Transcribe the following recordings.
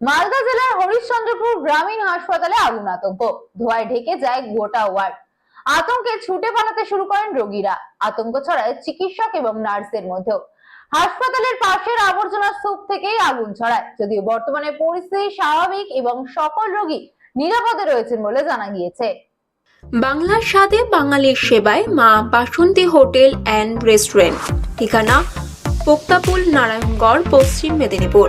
মালদা জেলার হরিশ্চন্দ্রপুর গ্রামীণ হাসপাতালে আগুন আতঙ্ক। ধোঁয়ায় ঢেকে যায় গোটা ওয়ার্ড। আতঙ্কে ছুটে পালাতে শুরু করেন রোগীরা। আতঙ্ক ছড়ায় চিকিৎসক এবং নার্সের মধ্যেও। হাসপাতালের পাশের আবর্জনা স্তূপ থেকেই আগুন ছড়ায়। যদিও বর্তমানে পরিস্থিতি স্বাভাবিক এবং সকল রোগী নিরাপদে রয়েছেন বলে জানা গিয়েছে। বাংলার স্বাদে বাঙালির সেবায় মা বাসন্তী হোটেল অ্যান্ড রেস্টুরেন্ট। ঠিকানা পোক্তাপুল নারায়ণগড়, পশ্চিম মেদিনীপুর।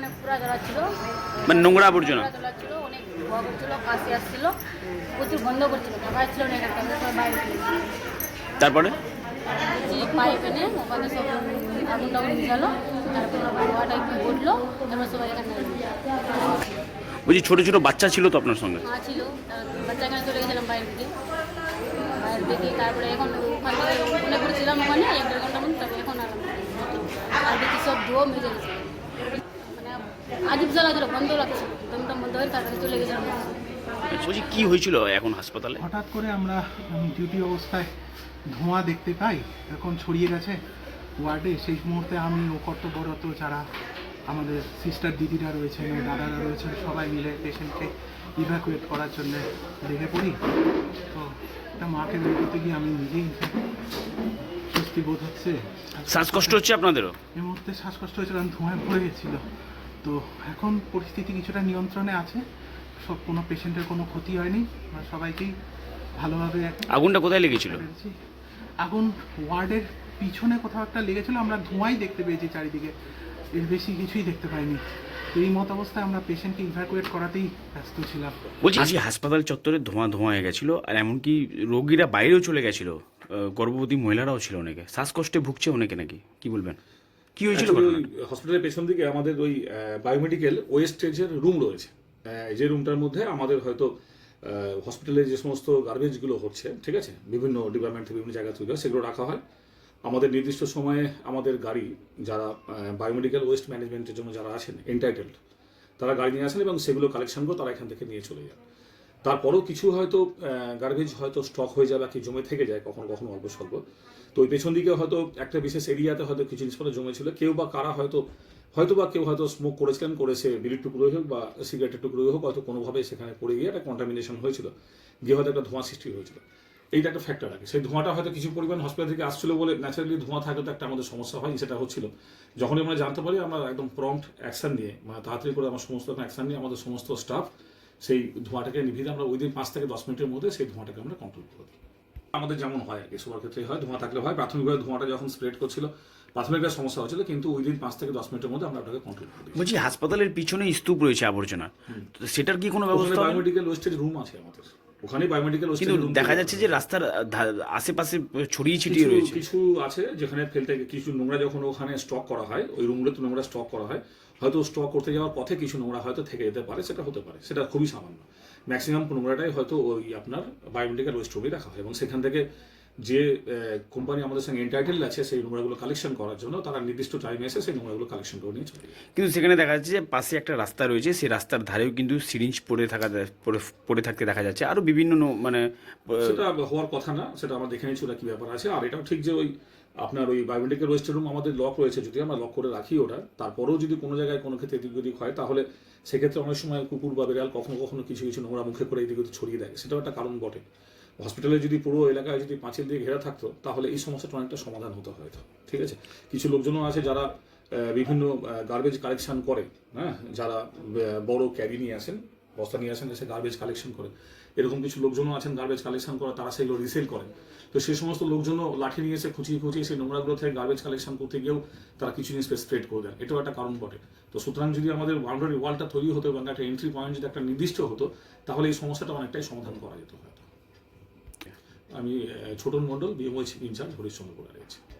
জ্বলাচ্ছিল মানে নোংরা আবর্জনা? অনেক ধোয়া করছিল কাশি আসছিল। প্রচুর বন্ধ করছিল খাবার ছিল না এখানটা আমরা বাইরে তারপরে? যে পাইপ এনে ওখানে সব আগুন টাগুন মিশালো তারপর ধোয়াটা একটু ঘটলো তারপর সবাই এখানে বলছি ছোট ছোট বাচ্চা ছিল তো আপনার সঙ্গে? ছিল বাচ্চা এখানে চলে গেছিলাম বাইরে বাইরে থেকে তারপরে এখন ওখান থেকে মনে করেছিলাম ওখানে এক দেড় ঘণ্টা মতো তারপরে এখন আর সব ধোয়া মেজে গেছে। আজীব জ্বালা বন্ধ লাগছে। দমটা বন্ধ হয়ে তারপরে চলে গেছিলাম বলছি কি হয়েছিল এখন হাসপাতালে? হঠাৎ করে আমরা ডিউটি অবস্থায় ধোঁয়া দেখতে পাই এখন ছড়িয়ে গেছে ওয়ার্ডে। সেই মুহূর্তে আমি ও কর্তব্যরত যারা আমাদের সিস্টার দিদিরা রয়েছেন দাদারা রয়েছেন সবাই মিলে পেশেন্টকে ইভ্যাকুয়েট করার জন্য লেগে পড়ি। তো একটা মাকে বের করতে গিয়ে আমি নিজেই স্বস্তি বোধ হচ্ছে। শ্বাসকষ্ট হচ্ছে আপনাদেরও? এই মুহূর্তে শ্বাসকষ্ট হয়েছিল কারণ ধোঁয়ায় ভরে গেছিল। তো এখন পরিস্থিতি কিছুটা নিয়ন্ত্রণে আছে। সব কোনো পেশেন্টের কোনো ক্ষতি হয়নি। আমরা সবাইকেই ভালোভাবে আগুনটা কোথায় লেগেছিল? আগুন ওয়ার্ডের পিছনে কোথাও একটা লেগেছিল। আমরা ধোঁয়াই দেখতে পেয়েছি চারিদিকে। এর বেশি কিছুই দেখতে পাইনি। তো এই মত অবস্থায় আমরা পেশেন্টকে ইভ্যাকুয়েট করাতেই ব্যস্ত ছিলাম। বলছি আজকে হাসপাতাল চত্বরে ধোঁয়া ধোঁয়া হয়ে গেছিল আর এমনকি রোগীরা বাইরেও চলে গেছিল। গর্ভবতী মহিলারাও ছিল অনেকে। শ্বাসকষ্টে ভুগছে অনেকে নাকি? কি বলবেন? কি হয়েছিল ওই হসপিটালের পেছন দিকে আমাদের ওই বায়োমেডিক্যাল ওয়েস্টেজের রুম রয়েছে যে রুমটার মধ্যে আমাদের হয়তো হসপিটালে যে সমস্ত গার্বেজগুলো হচ্ছে ঠিক আছে? বিভিন্ন ডিপার্টমেন্ট থেকে বিভিন্ন জায়গা থেকে সেগুলো রাখা হয়। আমাদের নির্দিষ্ট সময়ে আমাদের গাড়ি যারা বায়োমেডিক্যাল ওয়েস্ট ম্যানেজমেন্টের জন্য যারা আছেন এন্টাইটেলড তারা গাড়ি নিয়ে আসেন এবং সেগুলো কালেকশন করে তারা এখান থেকে নিয়ে চলে যান। তারপরেও কিছু হয়তো গার্বেজ হয়তো স্টক হয়ে যায় বা কি জমে থেকে যায়, কখনো কখনো অল্প স্বল্প। তো ওই পেছন দিকে হয়তো একটা বিশেষ এরিয়াতে হয়তো কিছু জিনিসপত্র জমেছিল। কেউ বা কারা হয়তো হয়তো বা কেউ হয়তো স্মোক করেছিলেন করেছে বিড়ির টুকরোই হোক বা সিগারেটের টুকরোই হোক, হয়তো কোনোভাবে সেখানে পড়ে গিয়ে একটা কন্টামিনেশন হয়েছিল, গিয়ে হয়তো একটা ধোঁয়া সৃষ্টি হয়েছিল। এইটা একটা ফ্যাক্টর আছে। সেই ধোঁয়াটা হয়তো কিছু পরিমাণ হসপিটাল থেকে আসছিল বলে ন্যাচারালি ধোঁয়া থাকলে তো একটা আমাদের সমস্যা হয়, সেটা হচ্ছিল। যখনই আমরা জানতে পারি, আমরা একদম প্রম্পট অ্যাকশন নিয়ে মানে তাড়াতাড়ি করে আমার সমস্ত অ্যাকশন নিয়ে আমাদের সমস্ত স্টাফ সেই ধোঁয়াটাকে নিভিয়ে আমরা উইদিন পাঁচ থেকে দশ মিনিটের মধ্যে সেই ধোঁয়াটাকে আমরা কন্ট্রোল করে দিই। আমাদের যেমন হয় আর কি সবার ক্ষেত্রে হয় ধোঁয়া থাকলে হয়। প্রাথমিকভাবে ধোঁয়াটা যখন স্প্রেড করছিল প্রাথমিকভাবে সমস্যা হয়েছিল কিন্তু ওই দিন পাঁচ থেকে দশ মিনিটের মধ্যে আমরা ওটাকে কন্ট্রোল করি বলছি হাসপাতালের পিছনে স্তূপ রয়েছে আবর্জনা। সেটার কি কোনো ব্যবস্থা বায়োমেডিকেল বায়োমেডিক্যাল ওয়েস্টেজ রুম আছে আমাদের। ওখানে বায়োমেডিক্যাল ওয়েস্টেজ কিন্তু দেখা যাচ্ছে যে রাস্তার আশেপাশে ছড়িয়ে ছিটিয়ে রয়েছে। কিছু আছে যেখানে ফেলতে কিছু নোংরা যখন ওখানে স্টক করা হয় ওই রুমগুলোতে নোংরা স্টক করা হয়। হয়তো স্টক করতে যাওয়ার পথে কিছু নোংরা হয়তো থেকে যেতে পারে সেটা হতে পারে। সেটা খুবই সামান্য। ম্যাক্সিমাম নোংরাটাই হয়তো ওই আপনার বায়োমেডিক্যাল ওয়েস্ট রুমে রাখা হয় এবং সেখান থেকে যে কোম্পানি আমাদের সঙ্গে এন্টাইটেল আছে সেই নোংরাগুলো কালেকশন করার জন্য তারা নির্দিষ্ট টাইমে এসে সেই নোংরাগুলো কালেকশন করে নিয়ে চলে কিন্তু সেখানে দেখা যাচ্ছে যে পাশে একটা রাস্তা রয়েছে সেই রাস্তার ধারেও কিন্তু সিরিঞ্জ পড়ে থাকা পড়ে থাকতে দেখা যাচ্ছে। আরও বিভিন্ন মানে সেটা হওয়ার কথা না সেটা আমরা দেখে নিচ্ছি ওটা কি ব্যাপার আছে। আর এটাও ঠিক যে ওই আপনার ওই বায়োমেডিক্যাল ওয়েস্ট রুম আমাদের লক রয়েছে যদি আমরা লক করে রাখি ওটা তারপরেও যদি কোনো জায়গায় কোনো ক্ষেত্রে এদিক ওদিক হয় তাহলে সেক্ষেত্রে অনেক সময় কুকুর বা বিড়াল কখনো কখনো কিছু কিছু নোংরা মুখে করে এদিক ওদিক ছড়িয়ে দেয়। সেটাও একটা কারণ বটে। হসপিটালে যদি পুরো এলাকায় যদি পাঁচিল দিয়ে ঘেরা থাকতো, তাহলে এই সমস্যাটা অনেকটা সমাধান হতো হয়তো। ঠিক আছে? কিছু লোকজনও আছে যারা বিভিন্ন গার্বেজ কালেকশন করে হ্যাঁ? যারা বড় ক্যারি নিয়ে আসেন, বস্তা নিয়ে আসেন, এসে গার্বেজ কালেকশন করে। এরকম কিছু লোকজনও আছেন গার্বেজ কালেকশন করে, তারা সেগুলো রিসেল করেন। তো সেই সমস্ত লোকজনও লাঠি নিয়ে এসে খুঁচিয়ে খুঁচিয়ে সেই নোংরাগুলো থেকে গার্বেজ কালেকশন করতে গিয়েও তারা কিছু জিনিস স্প্রেড করে দেন। এটাও একটা কারণ বটে। তো সুতরাং যদি আমাদের বাউন্ডারি ওয়ালটা তৈরি হতো এবং একটা এন্ট্রি পয়েন্ট যদি একটা নির্দিষ্ট হতো, তাহলে এই সমস্যাটা অনেকটাই সমাধান করা যেত হয়তো। আমি Chhoton Mondal BMOH in charge Harishchandrapur রয়েছে